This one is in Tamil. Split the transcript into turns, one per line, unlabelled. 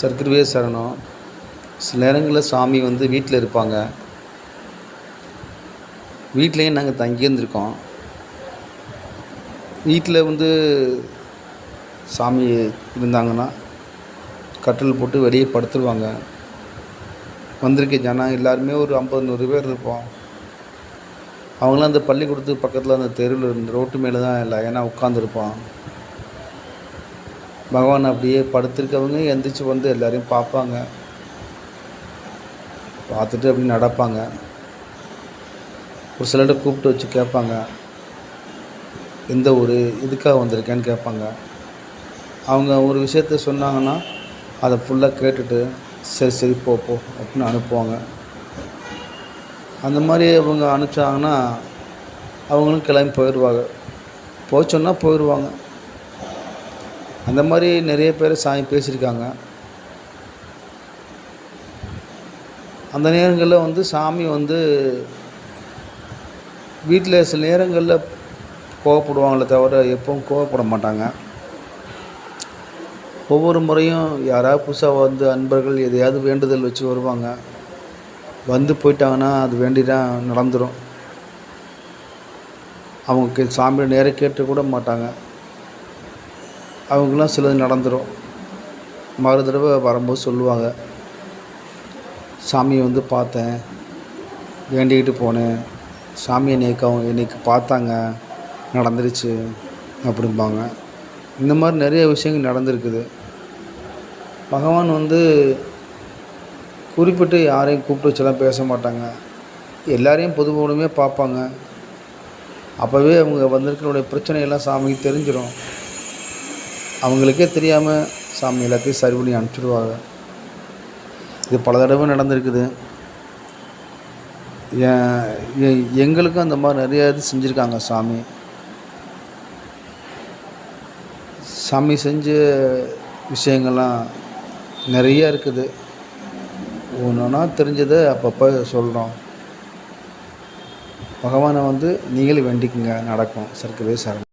சர்க்கரவே சரணம் சில நேரங்களில் சாமி வந்து வீட்டில் இருப்பாங்க. வீட்லேயும் நாங்கள் தங்கியிருந்திருக்கோம் வீட்டில் வந்து சாமி இருந்தாங்கன்னா கட்டில் போட்டு வெளியே படுத்துருவாங்க. வந்திருக்க ஜனம் எல்லாருமே ஒரு ஐம்பது நூறு பேர் இருப்போம். அவங்களாம் அந்த பள்ளிக்கூடத்துக்கு பக்கத்தில் அந்த தெருவில் இருந்து ரோட்டு மேலே தான் இல்லை ஏன்னா உட்காந்துருப்போம் பகவான் அப்படியே படுத்திருக்கவங்க எந்திரிச்சு வந்து எல்லாரையும் பார்ப்பாங்க. பார்த்துட்டு அப்படி நடப்பாங்க. ஒரு சிலர்கிட்ட கூப்பிட்டு வச்சு கேட்பாங்க. எந்த ஊர் இதுக்காக வந்திருக்கேன்னு கேட்பாங்க. அவங்க ஒரு விஷயத்த சொன்னாங்கன்னா அதை ஃபுல்லாக கேட்டுட்டு சரி சரி போ போ அப்படின்னு அனுப்புவாங்க. அந்த மாதிரி அவங்க அனுப்பிச்சாங்கன்னா அவங்களும் கிளம்பி போயிடுவாங்க. போச்சோன்னா போயிடுவாங்க. அந்த மாதிரி நிறைய பேர் சாமி பேசியிருக்காங்க. அந்த நேரங்களில் வந்து சாமி வந்து வீட்டில் சில நேரங்களில் கோவப்படுவாங்களே தவிர எப்பவும் கோவப்பட மாட்டாங்க. ஒவ்வொரு முறையும் யாராவது புதுசாக வந்து அன்பர்கள் எதையாவது வேண்டுதல் வச்சு வருவாங்க. வந்து போயிட்டாங்கன்னா அது வேண்டி தான் நடந்துடும் அவங்க சாமியை நேரம் கேட்டு கூட மாட்டாங்க. அவங்களாம் சிலது நடந்துடும் மறு தடவை வரும்போது சொல்லுவாங்க சாமியை வந்து பார்த்தேன் வேண்டிக்கிட்டு போனேன் சாமி என்னைக்கு அவங்க என்னைக்கு பார்த்தாங்க நடந்துருச்சு அப்படிம்பாங்க. இந்த மாதிரி நிறைய விஷயங்கள் நடந்திருக்குது. பகவான் வந்து குறிப்பிட்டு யாரையும் கூப்பிட்டு வச்செல்லாம் பேச மாட்டாங்க. எல்லாரையும் பொதுபோனுமே பார்ப்பாங்க. அப்போவே அவங்க வந்திருக்கிறோடைய பிரச்சனையெல்லாம் சாமிக்கு தெரிஞ்சிடும் அவங்களுக்கே தெரியாமல் சாமி எல்லாத்தையும் சரி பண்ணி அனுப்பிச்சிடுவாங்க. இது பல தடவை நடந்திருக்குது. எ- எங்களுக்கும் அந்த மாதிரி நிறைய இது செஞ்சுருக்காங்க சாமி. சாமி செஞ்ச விஷயங்கள்லாம் நிறைய இருக்குது. ஒன்று ஒன்றா தெரிஞ்சதை அப்பப்போ சொல்கிறோம் பகவானை வந்து நீங்களும் வேண்டிக்குங்க நடக்கும். சர்க்கவே சரணம்.